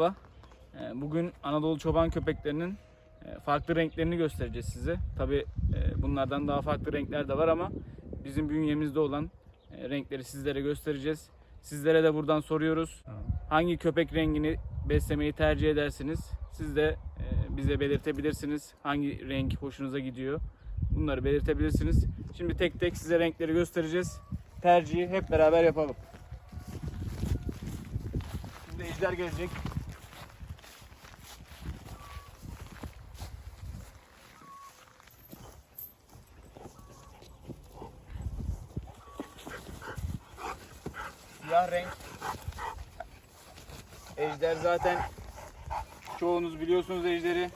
merhaba. Ee, Bugün Anadolu çoban köpeklerinin e, farklı renklerini göstereceğiz size. Tabi bunlardan daha farklı renkler de var ama bizim bünyemizde olan e, renkleri sizlere göstereceğiz. Sizlere de buradan soruyoruz. Hangi köpek rengini beslemeyi tercih edersiniz? Siz de e, bize belirtebilirsiniz. Hangi renk hoşunuza gidiyor? Bunları belirtebilirsiniz. Şimdi tek tek size renkleri göstereceğiz. Tercihi hep beraber yapalım. Şimdi ejder gelecek. Siyah renk. Ejder zaten çoğunuz biliyorsunuz ejderi.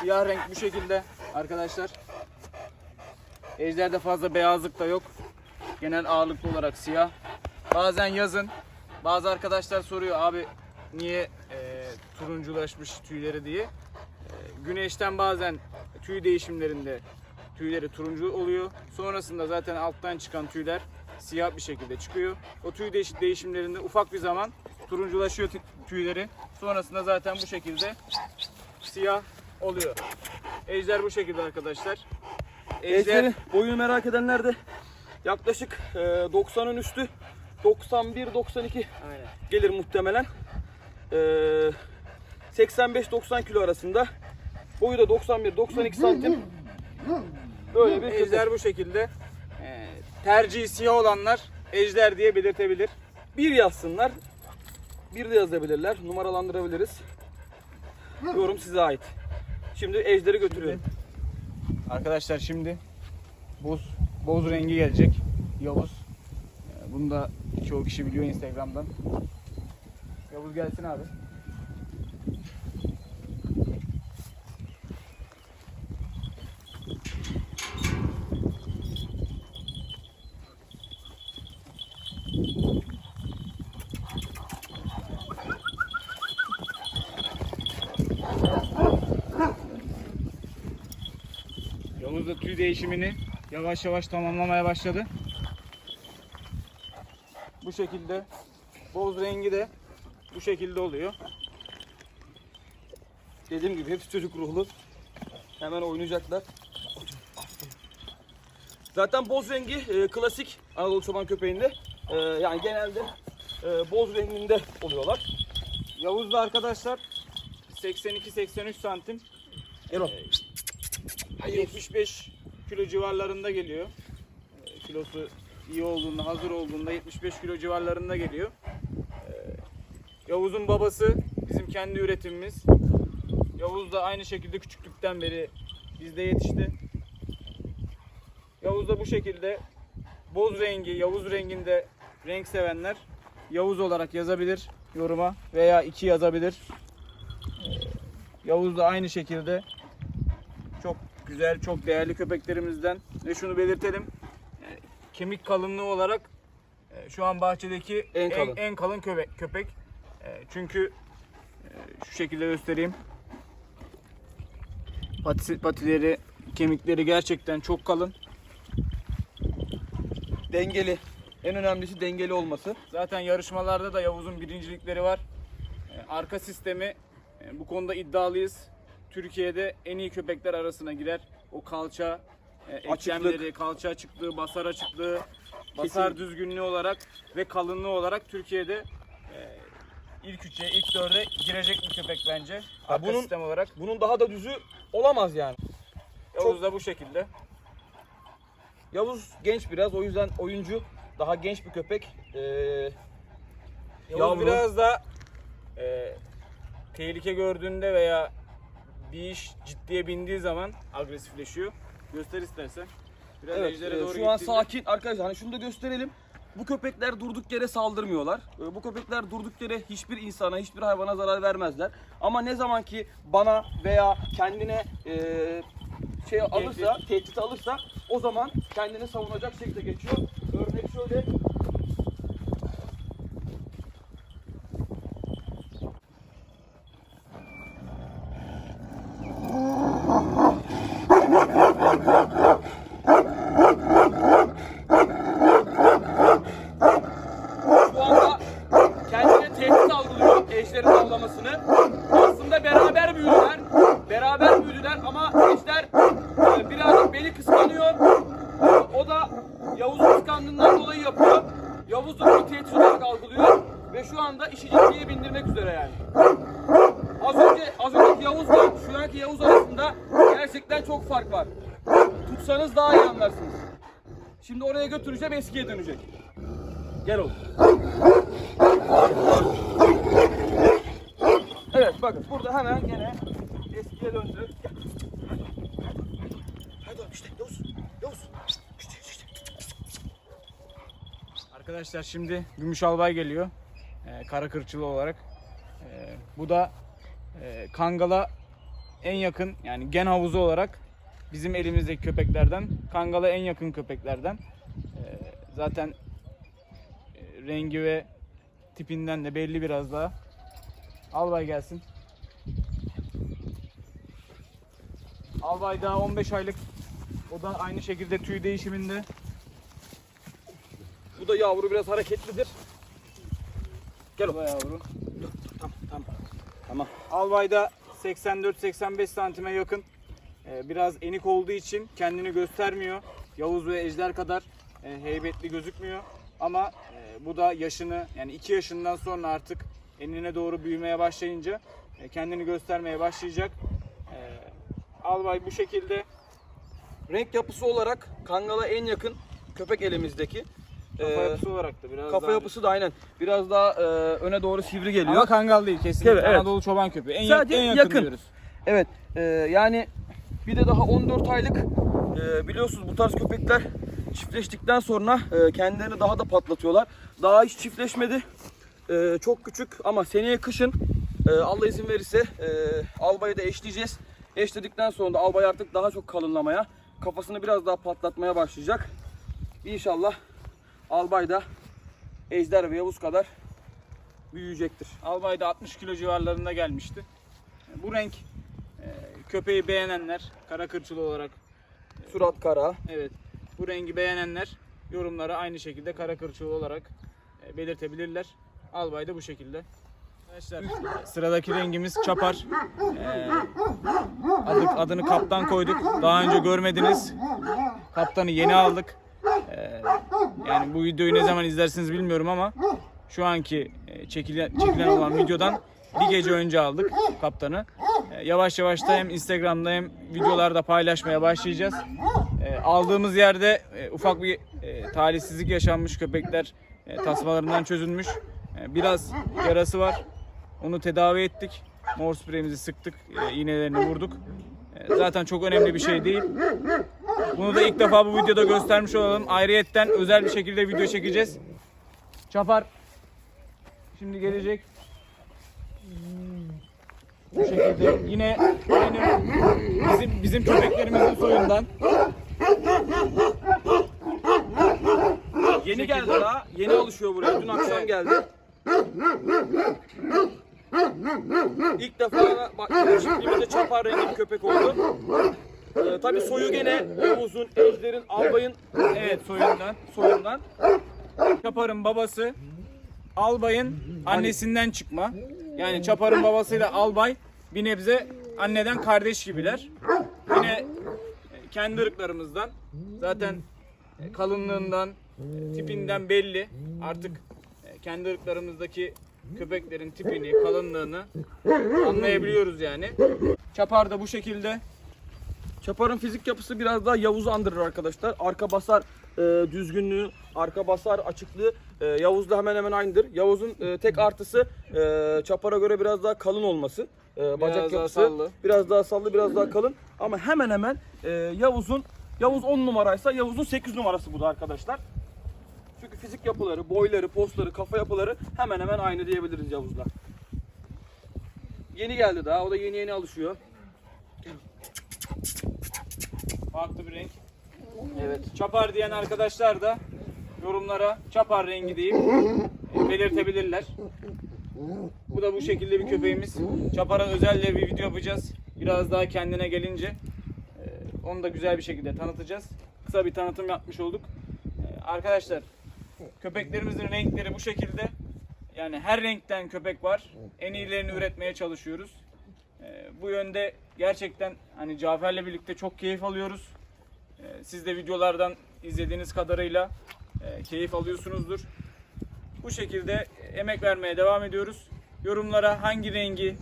Siyah renk bu şekilde arkadaşlar. Ejderde fazla beyazlık da yok. Genel ağırlıklı olarak siyah. Bazen yazın bazı arkadaşlar soruyor abi niye e, turunculaşmış tüyleri diye. E, güneşten bazen tüy değişimlerinde tüyleri turuncu oluyor. Sonrasında zaten alttan çıkan tüyler siyah bir şekilde çıkıyor. O tüy değiş- değişimlerinde ufak bir zaman turunculaşıyor tü- tüyleri. Sonrasında zaten bu şekilde siyah oluyor. Ejder bu şekilde arkadaşlar. Ejder Ejder'in boyunu merak edenler de yaklaşık e, 90'ın üstü 91-92 Aynen. gelir muhtemelen. E, 85-90 kilo arasında. Boyu da 91-92 santim. Böyle bir Ejder bu şekilde. Ee, tercihi siyah olanlar ejder diye belirtebilir. Bir yazsınlar. Bir de yazabilirler. Numaralandırabiliriz. Yorum size ait. Şimdi ejderi götürüyorum. Arkadaşlar şimdi boz boz rengi gelecek. Yavuz. Ee, Bunu da çoğu kişi biliyor Instagram'dan. Yavuz gelsin abi. Yavuz da tüy değişimini yavaş yavaş tamamlamaya başladı. Bu şekilde boz rengi de bu şekilde oluyor. Dediğim gibi hepsi çocuk ruhlu. Hemen oynayacaklar. Zaten boz rengi e, klasik Anadolu çoban köpeğinde. E, yani genelde e, boz renginde oluyorlar. Yavuz da arkadaşlar 82-83 santim. Erol. Ee, 75 kilo civarlarında geliyor. Ee, Kilosu iyi olduğunda, hazır olduğunda 75 kilo civarlarında geliyor. Ee, Yavuz'un babası bizim kendi üretimimiz. Yavuz da aynı şekilde küçüklükten beri bizde yetişti. Yavuz da bu şekilde boz rengi, Yavuz renginde renk sevenler Yavuz olarak yazabilir yoruma veya iki yazabilir. Ee, Yavuz da aynı şekilde güzel, çok değerli köpeklerimizden ve şunu belirtelim. e, Kemik kalınlığı olarak e, şu an bahçedeki En en, kalın. en kalın köpek. köpek. E, Çünkü e, şu şekilde göstereyim. Patisi, patileri, kemikleri gerçekten çok kalın. Dengeli. En önemlisi dengeli olması. Zaten yarışmalarda da Yavuz'un birincilikleri var. Arka sistemi bu konuda iddialıyız. Türkiye'de en iyi köpekler arasına girer. O kalça, e, eklemleri, kalça açıklığı, basar açıklığı, basar düzgünlüğü olarak ve kalınlığı olarak Türkiye'de e, ilk üçe, ilk dörde girecek bir köpek bence. Arka bunun- sistem olarak. Bunun daha da düzü olamaz yani. Yavuz da bu şekilde. Yavuz genç biraz o yüzden oyuncu. Daha genç bir köpek. Ee, Yavuz Yavru. biraz da e, tehlike gördüğünde veya bir iş ciddiye bindiği zaman agresifleşiyor. Göster istersen. Biraz Evet, e, doğru şu an gittiğinde- sakin arkadaşlar. Hani şunu da gösterelim. Bu köpekler durduk yere saldırmıyorlar. E, Bu köpekler durduk yere hiçbir insana, hiçbir hayvana zarar vermezler. Ama ne zaman ki bana veya kendine e, şey alırsa, tehdit alırsa o zaman kendini savunacak şekilde geçiyor. Örnek şöyle. eşlerin avlamasını. Aslında beraber büyüdüler. Beraber büyüdüler ama eşler e, birazcık beni kıskanıyor. E, O da Yavuz'u kıskandığından dolayı yapıyor. Yavuz da bunu tehdit olarak algılıyor. Ve şu anda işi ciddiye bindirmek üzere yani. Az önce az önceki Yavuz'la şu anki Yavuz arasında gerçekten çok fark var. Tutsanız daha iyi anlarsınız. Şimdi oraya götüreceğim eskiye dönecek. Gel oğlum. Evet bakın burada hemen gene eskiye döndü. Gel. Hadi oğlum işte Yavuz. Yavuz. İşte. Arkadaşlar şimdi Gümüş Albay geliyor. Ee, kara kırçılı olarak. Ee, bu da e, Kangal'a en yakın yani gen havuzu olarak bizim elimizdeki köpeklerden. Kangal'a en yakın köpeklerden. Ee, zaten e, rengi ve tipinden de belli biraz daha. Albay gelsin. Albay daha 15 aylık. O da aynı şekilde tüy değişiminde. Bu da yavru biraz hareketlidir. Gel oğlum. yavru. Tamam tamam. Tamam. Albayda 84-85 santime yakın. Ee, Biraz enik olduğu için kendini göstermiyor. Yavuz ve Ejder kadar e, heybetli gözükmüyor. Ama e, bu da yaşını yani 2 yaşından sonra artık enine doğru büyümeye başlayınca e, kendini göstermeye başlayacak. Ee, Albay bu şekilde Renk yapısı olarak Kangal'a en yakın köpek elimizdeki. Kafa Ee, yapısı olarak da biraz Kafa daha- yapısı da aynen. Biraz daha e, öne doğru sivri geliyor. Ama kangal değil kesinlikle. Evet, evet. Anadolu çoban köpeği. En, Sadece en yakın, yakın. diyoruz. Evet. e, yani bir de daha 14 aylık e, biliyorsunuz bu tarz köpekler çiftleştikten sonra e, kendilerini daha da patlatıyorlar. Daha hiç çiftleşmedi. E, çok küçük ama seneye kışın e, Allah izin verirse e, albayı da eşleyeceğiz. Eşledikten sonra da albay artık daha çok kalınlamaya, kafasını biraz daha patlatmaya başlayacak. İnşallah albay da Ejder ve Yavuz kadar büyüyecektir. Albayda 60 kilo civarlarında gelmişti. Bu renk e, köpeği beğenenler, kara kırçılı olarak Surat kara. evet bu rengi beğenenler yorumlara aynı şekilde kara kırçılı olarak e, belirtebilirler. Albay da bu şekilde. Arkadaşlar sıradaki rengimiz çapar. E, adı- adını kaptan koyduk. Daha önce görmediniz. Kaptanı yeni aldık. Yani bu videoyu ne zaman izlersiniz bilmiyorum ama şu anki e, çekilen, çekilen olan videodan bir gece önce aldık kaptanı. E, Yavaş yavaş da hem Instagram'da hem videolarda paylaşmaya başlayacağız. E, Aldığımız yerde ufak bir e, talihsizlik yaşanmış köpekler tasmalarından çözülmüş. Biraz yarası var. Onu tedavi ettik. Mor spreyimizi sıktık. iğnelerini vurduk. Zaten çok önemli bir şey değil. Bunu da ilk defa bu videoda göstermiş olalım. Ayrıyetten özel bir şekilde video çekeceğiz. Çapar şimdi gelecek. Bu şekilde yine aynı bizim bizim köpeklerimizin soyundan. Yeni geldi daha. Yeni alışıyor buraya. Dün akşam geldi. İlk defa bak çiftliğimizde çapar rengi bir köpek oldu. Ee, tabii soyu gene Yavuz'un, Ejder'in, Albay'ın Evet soyundan. soyundan. Çapar'ın babası Albay'ın annesinden çıkma. Yani Çapar'ın babasıyla Albay bir nebze anneden kardeş gibiler. Yine kendi ırklarımızdan zaten kalınlığından, tipinden belli. Artık e, kendi ırklarımızdaki köpeklerin tipini, kalınlığını anlayabiliyoruz yani. Çapar da bu şekilde. Çapar'ın fizik yapısı biraz daha Yavuz'u andırır arkadaşlar. Arka basar e, düzgünlüğü, arka basar açıklığı e, Yavuz'la hemen hemen aynıdır. Yavuz'un e, tek artısı e, Çapar'a göre biraz daha kalın olması. E, bacak daha yapısı sallı. biraz daha sallı, biraz daha kalın. Ama hemen hemen e, Yavuz'un Yavuz 10 numaraysa Yavuz'un 8 numarası bu da arkadaşlar. Çünkü fizik yapıları, boyları, postları, kafa yapıları hemen hemen aynı diyebiliriz Yavuz'la. Yeni geldi daha. O da yeni yeni alışıyor. Farklı bir renk. Evet. Çapar diyen arkadaşlar da yorumlara çapar rengi deyip e, belirtebilirler. Bu da bu şekilde bir köpeğimiz. Çapara özel bir video yapacağız. Biraz daha kendine gelince e, onu da güzel bir şekilde tanıtacağız. Kısa bir tanıtım yapmış olduk. E, Arkadaşlar köpeklerimizin renkleri bu şekilde. yani her renkten köpek var. En iyilerini üretmeye çalışıyoruz. Bu yönde gerçekten hani Cafer'le birlikte çok keyif alıyoruz. Ee, siz de videolardan izlediğiniz kadarıyla e, keyif alıyorsunuzdur. Bu şekilde emek vermeye devam ediyoruz. Yorumlara hangi rengi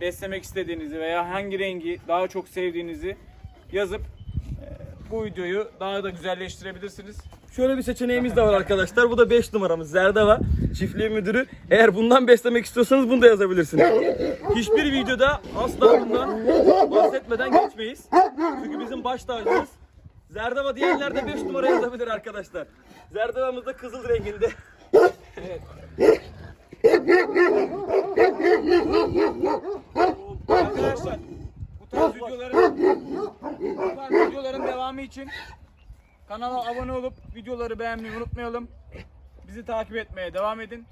beslemek istediğinizi veya hangi rengi daha çok sevdiğinizi yazıp e, bu videoyu daha da güzelleştirebilirsiniz. Şöyle bir seçeneğimiz de var arkadaşlar. Bu da 5 numaramız Zerdava çiftliği müdürü. Eğer bundan beslemek istiyorsanız bunu da yazabilirsiniz. Hiçbir videoda asla bundan bahsetmeden geçmeyiz. Çünkü bizim baş tacımız. Zerdava diyenler de 5 numara yazabilir arkadaşlar. Zerdavamız da kızıl renginde. Arkadaşlar bu tarz videoların bu tarz videoların devamı için kanala abone olup videoları beğenmeyi unutmayalım. Bizi takip etmeye devam edin.